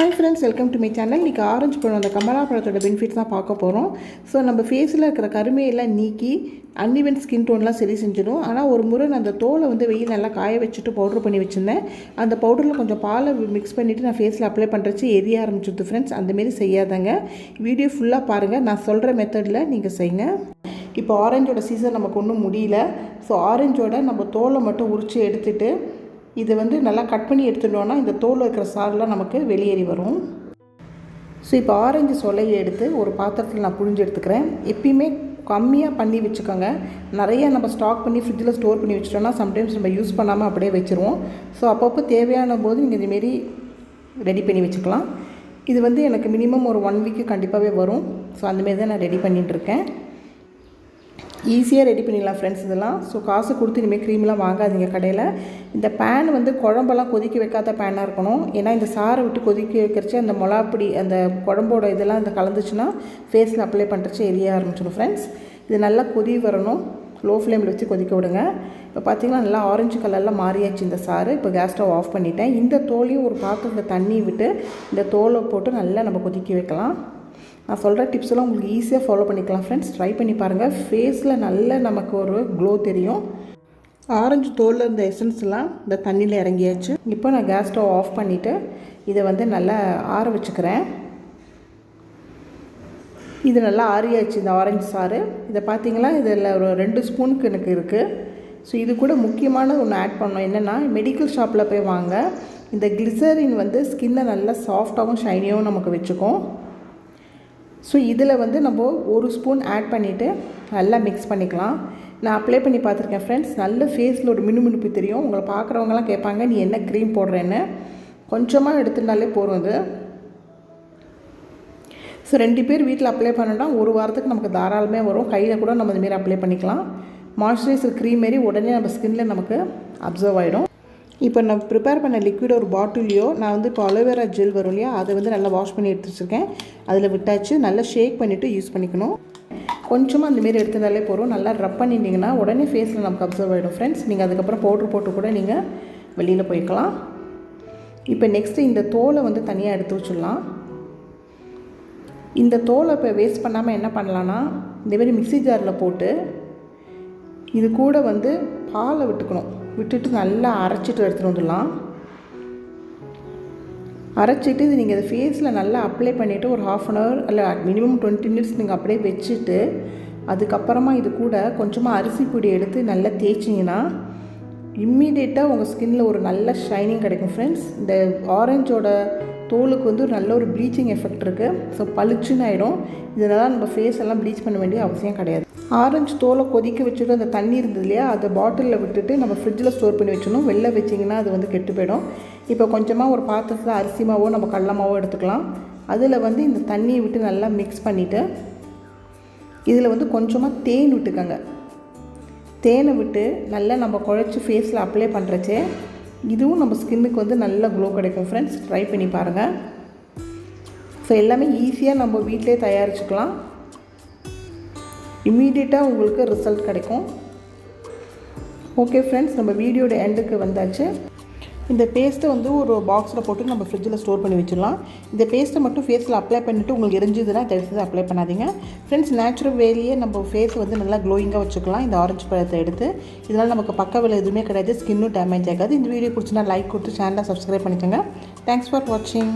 Hi friends welcome to my channel இன்றைக்கி orange பழம் அந்த கமலா பழத்தோட பெனிஃபிட்ஸ் தான் பார்க்க போகிறோம் ஸோ நம்ம ஃபேஸில் இருக்கிற கருமையெல்லாம் நீக்கி அன்இவன் ஸ்கின் டோன்லாம் சரி செஞ்சிடும் ஆனால் ஒரு முறை நான் அந்த தோலை வந்து வெயில் நல்லா காய வச்சுட்டு பவுட்ரு பண்ணி வச்சுருந்தேன். அந்த பவுடரில் கொஞ்சம் பாலை மிக்ஸ் பண்ணிவிட்டு நான் ஃபேஸில் அப்ளை பண்ணுறச்சு எரிய ஆரம்பிச்சிருது ஃப்ரெண்ட்ஸ் அந்தமாரி செய்யாதாங்க. வீடியோ ஃபுல்லாக பாருங்கள் நான் சொல்கிற மெத்தடில் நீங்கள் செய்யுங்க. இப்போ ஆரஞ்சோட சீசன் நமக்கு ஒன்றும் முடியல. ஸோ ஆரஞ்சோட நம்ம தோலை மட்டும் உரித்து எடுத்துகிட்டு இது வந்து நல்லா கட் பண்ணி எடுத்துட்டோன்னா இந்த தோல் இருக்கிற சாரெலாம் நமக்கு வெளியேறி வரும். ஸோ இப்போ ஆரஞ்சு சொலையை எடுத்து ஒரு பாத்திரத்தில் நான் புழிஞ்சு எடுத்துக்கிறேன். எப்பயுமே கம்மியாக பண்ணி வச்சுக்கோங்க. நிறைய நம்ம ஸ்டாக் பண்ணி ஃப்ரிட்ஜில் ஸ்டோர் பண்ணி வச்சுட்டோம்னா சம்டைம்ஸ் நம்ம யூஸ் பண்ணாமல் அப்படியே வச்சுருவோம். ஸோ அப்பப்போ தேவையான போது நீங்கள் இதுமாரி ரெடி பண்ணி வச்சுக்கலாம். இது வந்து எனக்கு மினிமம் ஒரு ஒன் வீக்கு கண்டிப்பாகவே வரும். ஸோ அந்தமாரி தான் நான் ரெடி பண்ணிகிட்ருக்கேன் ஈஸியாக ரெடி பண்ணிடலாம் ஃப்ரெண்ட்ஸ் இதெல்லாம். ஸோ காசு கொடுத்து இனிமேல் க்ரீம்லாம் வாங்காதீங்க கடையில். இந்த பேன் வந்து குழம்பெல்லாம் கொதிக்க வைக்காத பேனாக இருக்கணும். ஏன்னா இந்த சாரை விட்டு கொதிக்க வைக்கிறச்சு அந்த மிளாப்பொடி அந்த குழம்போட இதெல்லாம் இந்த கலந்துச்சுன்னா ஃபேஸில் அப்ளை பண்ணுறச்சு எரிய ஆரம்பிச்சிடும் ஃப்ரெண்ட்ஸ் இது நல்லா கொதி வரணும். லோ ஃப்ளேமில் வச்சு கொதிக்க விடுங்க. இப்போ பார்த்தீங்கன்னா நல்லா ஆரஞ்சு கலரில் மாறியாச்சு இந்த சாறு. இப்போ கேஸ் ஸ்டவ் ஆஃப் பண்ணிட்டேன். இந்த தோலையும் ஒரு பாத்திரத்தில் தண்ணி விட்டு இந்த தோலை போட்டு நல்லா நம்ம கொதிக்க வைக்கலாம். நான் சொல்கிற டிப்ஸ்லாம் உங்களுக்கு ஈஸியாக ஃபாலோ பண்ணிக்கலாம் ஃப்ரெண்ட்ஸ் ட்ரை பண்ணி பாருங்கள் ஃபேஸில் நல்ல நமக்கு ஒரு க்ளோ தெரியும். ஆரஞ்சு தோலில் இருந்த எசன்ஸ்லாம் இந்த தண்ணியில் இறங்கியாச்சு. இப்போ நான் கேஸ் ஸ்டவ் ஆஃப் பண்ணிவிட்டு இதை வந்து நல்லா ஆற வச்சுக்கிறேன். இது நல்லா ஆறியாச்சு இந்த ஆரஞ்சு சாறு. இதை பார்த்தீங்களா? இதில் ஒரு ரெண்டு ஸ்பூனுக்கு எனக்கு இருக்குது ஸோ இது கூட முக்கியமான ஒன்று ஆட் பண்ணோம் என்னென்னா மெடிக்கல் ஷாப்பில் போய் வாங்க. இந்த கிளிசரின் வந்து ஸ்கின்னை நல்லா சாஃப்டாகவும் ஷைனியாகவும் நமக்கு வச்சுக்கும். ஸோ இதில் வந்து நம்ம ஒரு ஸ்பூன் ஆட் பண்ணிவிட்டு நல்லா மிக்ஸ் பண்ணிக்கலாம். நான் அப்ளை பண்ணி பார்த்துருக்கேன் ஃப்ரெண்ட்ஸ் நல்ல ஃபேஸில் ஒரு மினுமினுப்பு தெரியும். உங்களை பார்க்குறவங்களாம் கேட்பாங்க நீ என்ன க்ரீம் போடுறேன்னு? கொஞ்சமாக எடுத்துட்டாலே போதும் இது. ஸோ ரெண்டு பேர் வீட்டில் அப்ளை பண்ணோன்னா ஒரு வாரத்துக்கு நமக்கு தாராளமே வரும். கையில் கூட நம்ம இதுமாரி அப்ளை பண்ணிக்கலாம். மாய்ஸ்சரைசர் க்ரீம் மாரி உடனே நம்ம ஸ்கின்ல நமக்கு அப்சர்வ் ஆகிடும் இப்போ நான் ப்ரிப்பேர் பண்ண லிக்விட் ஒரு பாட்டிலையோ நான் வந்து இப்போ அலோவேரா ஜெல் வரும் இல்லையா அதை வந்து நல்லா வாஷ் பண்ணி எடுத்து வச்சுருக்கேன். அதில் விட்டாச்சு நல்லா ஷேக் பண்ணிவிட்டு யூஸ் பண்ணிக்கணும். கொஞ்சமாக அந்தமாரி எடுத்ததாலே போகிறோம் நல்லா ரப் பண்ணிட்டீங்கன்னா உடனே ஃபேஸில் நமக்கு அப்சர்வ் ஆகிடும் ஃப்ரெண்ட்ஸ் நீங்கள் அதுக்கப்புறம் பவுட்ரு போட்டு கூட நீங்கள் வெளியில் போய்க்கலாம். இப்போ நெக்ஸ்ட்டு இந்த தோலை வந்து தனியாக எடுத்து வச்சிடலாம். இந்த தோலை இப்போ வேஸ்ட் பண்ணாமல் என்ன பண்ணலான்னா இந்தமாரி மிக்சி ஜாரில் போட்டு இது கூட வந்து பாலை விட்டுக்கணும். விட்டுட்டு நல்லா அரைச்சிட்டு எடுத்துகிட்டு வந்துடலாம். அரைச்சிட்டு இது நீங்கள் ஃபேஸில் நல்லா அப்ளை பண்ணிவிட்டு ஒரு ஹாஃப் அன் ஹவர் இல்லை மினிமம் டுவெண்ட்டி மினிட்ஸ் நீங்கள் அப்படியே வச்சுட்டு அதுக்கப்புறமா இது கூட கொஞ்சமாக அரிசி பொடி எடுத்து நல்லா தேய்ச்சிங்கன்னா இம்மீடியட்டாக உங்கள் ஸ்கின்னில் ஒரு நல்ல ஷைனிங் கிடைக்கும் ஃப்ரெண்ட்ஸ் இந்த ஆரஞ்சோட தோலுக்கு வந்து நல்ல ஒரு ப்ளீச்சிங் எஃபெக்ட் இருக்குது ஸோ பளிச்சுன்னு ஆகிடும் இதனால் நம்ம ஃபேஸ் எல்லாம் ப்ளீச் பண்ண வேண்டிய அவசியம் கிடையாது. ஆரஞ்சு தோலை கொதிக்க வச்சுட்டு அந்த தண்ணி இருந்தது இல்லையா? அதை பாட்டிலில் விட்டுட்டு நம்ம ஃப்ரிட்ஜில் ஸ்டோர் பண்ணி வச்சிடணும். வெளில வச்சிங்கன்னா அது வந்து கெட்டு போயிடும். இப்போ கொஞ்சமாக ஒரு பாத்திரத்தில் அரிசி மாவோ நம்ம கடல மாவோ எடுத்துக்கலாம். அதில் வந்து இந்த தண்ணியை விட்டு நல்லா மிக்ஸ் பண்ணிவிட்டு இதில் வந்து கொஞ்சமாக தேன் விட்டுக்கோங்க. தேனை விட்டு நல்லா நம்ம குழச்சி ஃபேஸில் அப்ளை பண்ணுறச்சே இதுவும் நம்ம ஸ்கின்னுக்கு வந்து நல்ல க்ளோ கிடைக்கும் ஃப்ரெண்ட்ஸ் ட்ரை பண்ணி பாருங்கள் ஸோ எல்லாமே ஈஸியாக நம்ம வீட்டிலே தயாரிச்சுக்கலாம். இம்மீடியட்டாக உங்களுக்கு ரிசல்ட் கிடைக்கும். ஓகே ஃப்ரெண்ட்ஸ் நம்ம வீடியோட எண்டுக்கு வந்தாச்சு. இந்த பேஸ்ட்டை வந்து ஒரு பாக்ஸில் போட்டு நம்ம ஃப்ரிட்ஜில் ஸ்டோர் பண்ணி வச்சிடலாம். இந்த பேஸ்ட்டை மட்டும் ஃபேஸில் அப்ளை பண்ணிவிட்டு உங்களுக்கு எரிஞ்சுதுன்னா தயவுசெய்து அப்ளை பண்ணாதீங்க. ஃப்ரெண்ட்ஸ் நேச்சுரல் வேலையே நம்ம ஃபேஸ் வந்து நல்லா க்ளோயிங்காக வச்சுக்கலாம். இந்த ஆரஞ்சு பழத்தை எடுத்து. இதனால் நமக்கு பக்க விலை எதுவுமே கிடையாது. ஸ்கின்னும் டேமேஜ் ஆகாது. இந்த வீடியோ பிடிச்சினா லைக் கொடுத்து சேனலை சப்ஸ்கிரைப் பண்ணிக்கோங்க. தேங்க்ஸ் ஃபார் வாட்சிங்